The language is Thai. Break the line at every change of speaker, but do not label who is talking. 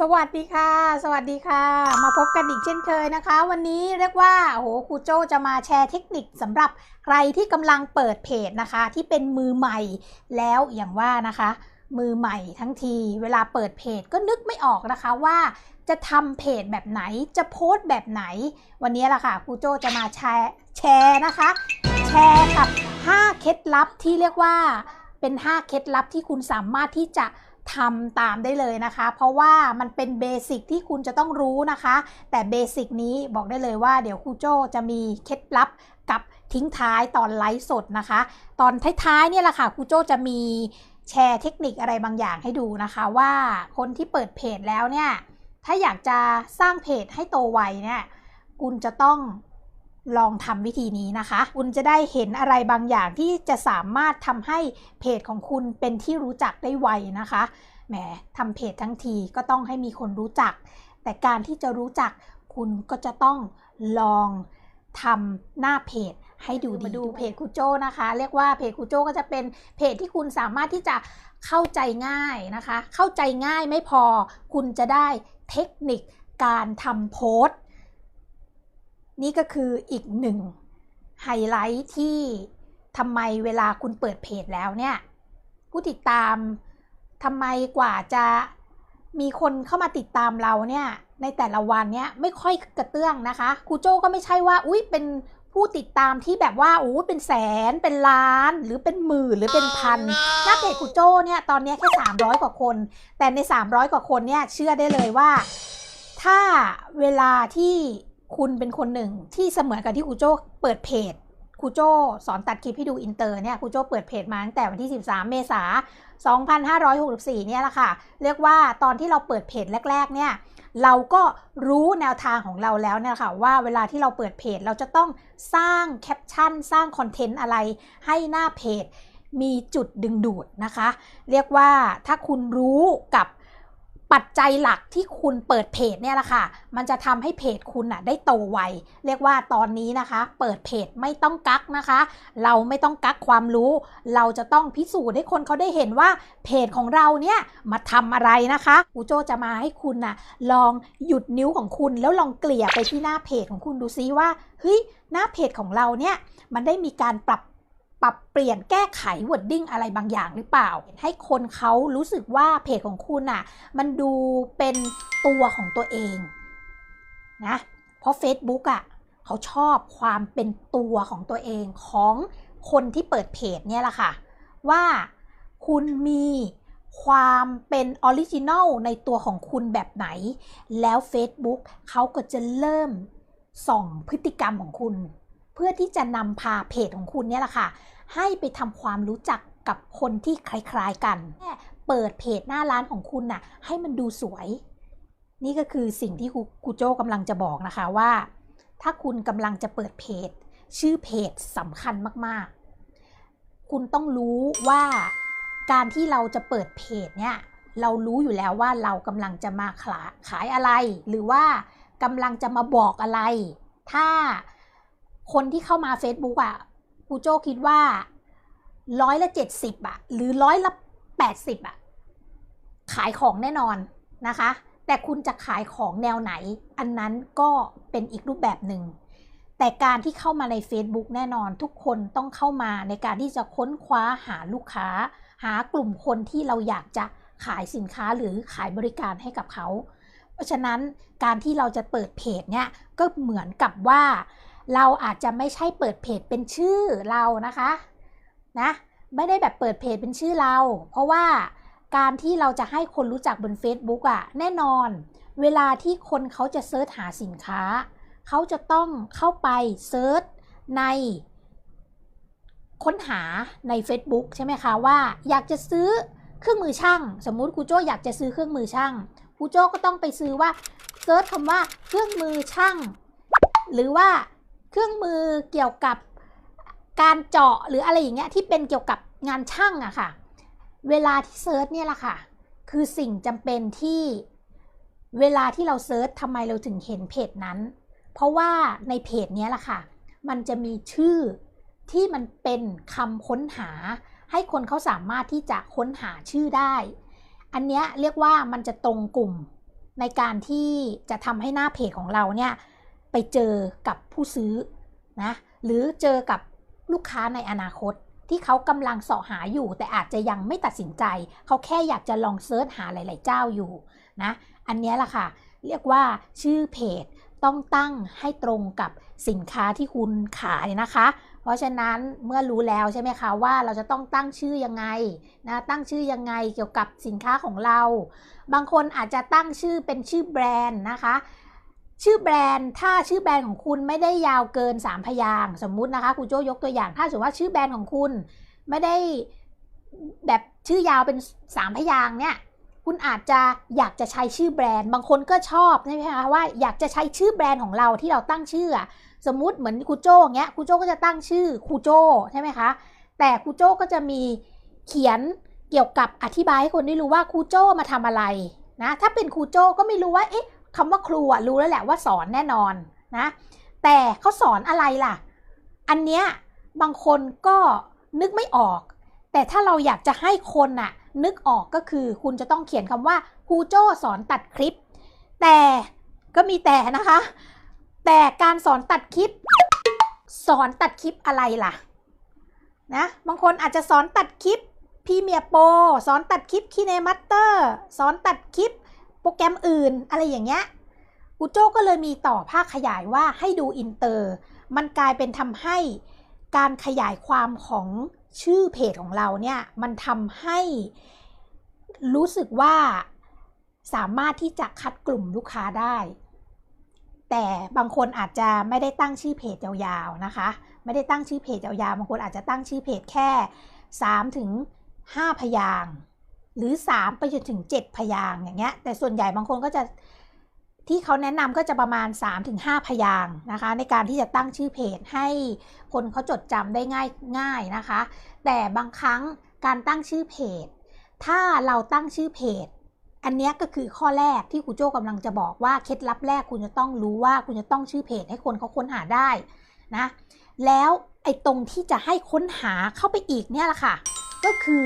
สวัสดีค่ะ สวัสดีค่ะ มาพบกันอีกเช่นเคยนะคะ วันนี้เรียกว่าโอ้โหครูโจจะมาแชร์เทคนิคสำหรับใครที่กำลังเปิดเพจนะคะ ที่เป็นมือใหม่แล้วอย่างว่านะคะ มือใหม่ทั้งที เวลาเปิดเพจก็นึกไม่ออกนะคะว่าจะทำเพจแบบไหนจะโพสต์แบบไหน วันนี้แหละค่ะครูโจจะมาแชร์แชร์นะคะ แชร์กับ 5 เคล็ดลับที่เรียกว่าเป็น 5 เคล็ดลับที่คุณสามารถที่จะ ทำตามได้เลยนะคะ เพราะว่ามันเป็นเบสิกที่คุณจะต้องรู้นะคะ แต่เบสิกนี้บอกได้เลยว่าเดี๋ยวครูโจจะมีเคล็ดลับกับทิ้งท้ายตอนไลฟ์สดนะคะ ตอนท้ายๆเนี่ยแหละค่ะครูโจจะมีแชร์เทคนิคอะไรบางอย่างให้ดูนะคะ ว่าคนที่เปิดเพจแล้วเนี่ย ถ้าอยากจะสร้างเพจให้โตไวเนี่ย คุณจะต้อง ลองทำวิธีนี้นะคะ คุณจะได้เห็นอะไรบางอย่างที่จะสามารถทำให้เพจของคุณเป็นที่รู้จักได้ไวนะคะ แหมทำเพจทั้งทีก็ต้องให้มีคนรู้จัก แต่การที่จะรู้จักคุณก็จะต้องลองทำหน้าเพจให้ดูดีมาดูเพจครูโจนะคะ เรียกว่าเพจครูโจก็จะเป็นเพจที่คุณสามารถที่จะเข้าใจง่ายนะคะ เข้าใจง่ายไม่พอ คุณจะได้เทคนิคการทำโพสต์ นี่ก็คืออีกหนึ่งไฮไลท์ที่ทำไมเวลาคุณเปิดเพจแล้วเนี่ย ผู้ติดตามทำไมกว่าจะมีคนเข้ามาติดตามเราเนี่ยในแต่ละวันเนี่ยไม่ค่อยกระเตื้องนะคะครูโจ้ก็ไม่ใช่ว่าอุ้ยเป็นผู้ติดตามที่แบบว่าอู้เป็นแสนเป็นล้านหรือเป็นหมื่นหรือเป็นพันหน้าเพจครูโจ้เนี่ยตอนนี้แค่ 300 กว่าคน แต่ใน 300 กว่าคนเนี่ยเชื่อได้เลยว่า ถ้าเวลาที่ คุณเป็นคนหนึ่งที่เสมือนกับที่ครูโจ้เปิดเพจครูโจ้สอนตัดคลิปให้ดูอินเตอร์เนี่ยครูโจ้เปิดเพจมาตั้งแต่วันที่ 13 เมษายน 2564 เนี่ยแหละค่ะ เรียกว่าตอนที่เราเปิดเพจแรก ๆ เนี่ย เราก็รู้แนวทางของเราแล้วเนี่ยค่ะว่าเวลาที่เราเปิดเพจเราจะต้องสร้างแคปชั่น สร้างคอนเทนต์อะไรให้หน้าเพจมีจุดดึงดูดนะคะ เรียกว่าถ้าคุณรู้กับ ปัจจัยหลักที่คุณเปิดเพจเนี่ยแหละค่ะ มันจะทำให้เพจคุณน่ะได้โตไว เรียกว่าตอนนี้นะคะ เปิดเพจไม่ต้องกักนะคะ เราไม่ต้องกักความรู้ เราจะต้องพิสูจน์ให้คนเขาได้เห็นว่าเพจของเราเนี่ยมาทำอะไรนะคะอูโจจะมาให้คุณน่ะลองหยุดนิ้วของคุณแล้วลองเกลี่ยไปที่หน้าเพจของคุณดูซิว่าเฮ้ยหน้าเพจของเราเนี่ยมันได้มีการปรับ ปรับเปลี่ยนแก้ไขวอร์ดดิ้งอะไรบางอย่างหรือเปล่า ให้คนเขารู้สึกว่าเพจของคุณน่ะมันดูเป็นตัวของตัวเองนะเพราะ Facebook อะเขาชอบความเป็นตัวของตัวเองของคนที่เปิดเพจเนี่ยแหละค่ะ ว่าคุณมีความเป็นออริจินัลในตัวของคุณแบบไหน แล้ว Facebook เขาก็จะเริ่มส่องพฤติกรรมของคุณ เพื่อที่จะนำพาเพจของคุณเนี่ยแหละค่ะ ให้ไปทำความรู้จักกับคนที่คล้าย ๆ กันแค่เปิดเพจหน้าร้านของคุณน่ะ ให้มันดูสวย นี่ก็คือสิ่งที่ครูโจ้กำลังจะบอกนะคะว่า ถ้าคุณกำลังจะเปิดเพจ ชื่อเพจสำคัญมากๆ คุณต้องรู้ว่าการที่เราจะเปิดเพจเนี่ยเรารู้อยู่แล้วว่าเรากำลังจะมาขาขายอะไร หรือว่ากำลังจะมาบอกอะไร ถ้า คนที่เข้ามา Facebook อะครูโจคิดว่าร้อยละเจ็ดสิบอะ หรือร้อยละแปดสิบอะ ขายของแน่นอนนะคะ แต่คุณจะขายของแนวไหน อันนั้นก็เป็นอีกรูปแบบหนึ่งแต่การที่เข้ามาใน Facebook แน่นอนทุกคนต้องเข้ามาในการที่จะค้นคว้าหาลูกค้า หากลุ่มคนที่เราอยากจะขายสินค้าหรือขายบริการให้กับเขา เพราะฉะนั้นการที่เราจะเปิดเพจเนี่ยก็เหมือนกับว่า เราอาจจะไม่ใช่เปิดเพจเป็นชื่อเรานะคะนะไม่ได้แบบเปิดเพจเป็นชื่อเรา เพราะว่าการที่เราจะให้คนรู้จักบน Facebook อะ่ะแน่นอน เวลาที่คนเขาจะเซิร์ชหาสินค้า เขาจะต้องเข้าไปเซิร์ชใน ค้นหาใน Facebook ใช่ไหมคะว่าอยากจะซื้อเครื่องมือช่าง สมมุติครูโจ้อยากจะซื้อเครื่องมือช่างครูโจ้ก็ต้องไปซื้อว่าเซิร์ชคำว่าเครื่องมือช่าง หรือว่า เครื่องมือเกี่ยวกับการเจาะหรืออะไรอย่างเงี้ยที่เป็นเกี่ยวกับงานช่างอะค่ะ เวลาที่เซิร์ชเนี่ยแหละค่ะ คือสิ่งจำเป็นที่เวลาที่เราเซิร์ชทำไมเราถึงเห็นเพจนั้น เพราะว่าในเพจเนี้ยแหละค่ะ มันจะมีชื่อที่มันเป็นคำค้นหา ให้คนเขาสามารถที่จะค้นหาชื่อได้ อันเนี้ยเรียกว่ามันจะตรงกลุ่มในการที่จะทำให้หน้าเพจของเราเนี่ย ไปเจอกับผู้ซื้อนะหรือเจอกับลูกค้าในอนาคตที่เขากำลังเสาะหาอยู่ แต่อาจจะยังไม่ตัดสินใจ เขาแค่อยากจะลองเซิร์ชหาหลาย ๆ เจ้าอยู่นะอันนี้ยแหละค่ะ เรียกว่าชื่อเพจต้องตั้งให้ตรงกับสินค้าที่คุณขายนะคะ เพราะฉะนั้นเมื่อรู้แล้วใช่ไหมคะว่าเราจะต้องตั้งชื่อยังไงนะตั้งชื่อยังไงเกี่ยวกับสินค้าของเรา บางคนอาจจะตั้งชื่อเป็นชื่อแบรนด์นะคะ ชื่อแบรนด์ถ้าชื่อแบรนด์ของคุณไม่ได้ยาวเกิน 3 พยางสมมุตินะคะครูโจยกตัวอย่าง ถ้าสมมติว่าชื่อแบรนด์ของคุณไม่ได้แบบชื่อยาวเป็น 3 พยางเนี่ยคุณอาจจะอยากจะใช้ชื่อแบรนด์ บางคนก็ชอบใช่ไหมคะว่าอยากจะใช้ชื่อแบรนด์ของเราที่เราตั้งชื่อ สมมุติเหมือนครูโจ้เงี้ยครูโจ้ก็จะตั้งชื่อครูโจ้ใช่ไหมคะแต่ครูโจ้ก็จะมีเขียนเกี่ยวกับอธิบายให้คนได้รู้ว่าครูโจ้มาทำอะไรนะถ้าเป็นครูโจ้ก็ไม่รู้ว่าเอ๊ะ คำว่าครูอะรู้แล้วแหละว่าสอนแน่นอนนะแต่เขาสอนอะไรล่ะ อันเนี้ยบางคนก็นึกไม่ออก แต่ถ้าเราอยากจะให้คนน่ะนึกออกก็คือคุณจะต้องเขียนคำว่าครูโจ้สอนตัดคลิป แต่ก็มีแต่นะคะ แต่การสอนตัดคลิป สอนตัดคลิปอะไรล่ะนะบางคนอาจจะสอนตัดคลิปพีเมียโปสอนตัดคลิปคีเนมัตเตอร์สอนตัดคลิป รแกรมอื่นอะไรอย่างเงี้ยครูโจ้ก็เลยมีต่อภาคขยายว่าให้ดูอินเตอร์ มันกลายเป็นทำให้การขยายความของชื่อเพจของเราเนี่ย มันทำให้รู้สึกว่าสามารถที่จะคัดกลุ่มลูกค้าได้ แต่บางคนอาจจะไม่ได้ตั้งชื่อเพจยาวๆนะคะ ไม่ได้ตั้งชื่อเพจยาวๆบางคนอาจจะตั้งชื่อเพจแค่3ถึง5พยาง หรือ 3 ไปจนถึง 7 พยางอย่างเงี้ย แต่ส่วนใหญ่บางคนก็จะที่เขาแนะนำก็จะประมาณ 3-5 พยางนะคะ ในการที่จะตั้งชื่อเพจให้คนเขาจดจำได้ง่ายง่ายนะคะ แต่บางครั้งการตั้งชื่อเพจ ถ้าเราตั้งชื่อเพจ อันนี้ก็คือข้อแรกที่ครูโจ้กำลังจะบอกว่าเคล็ดลับแรกคุณจะต้องรู้ว่าคุณจะต้องชื่อเพจให้คนเขาค้นหาได้นะ แล้วไอ้ตรงที่จะให้ค้นหาเข้าไปอีกเนี่ยแหละค่ะ ก็คือ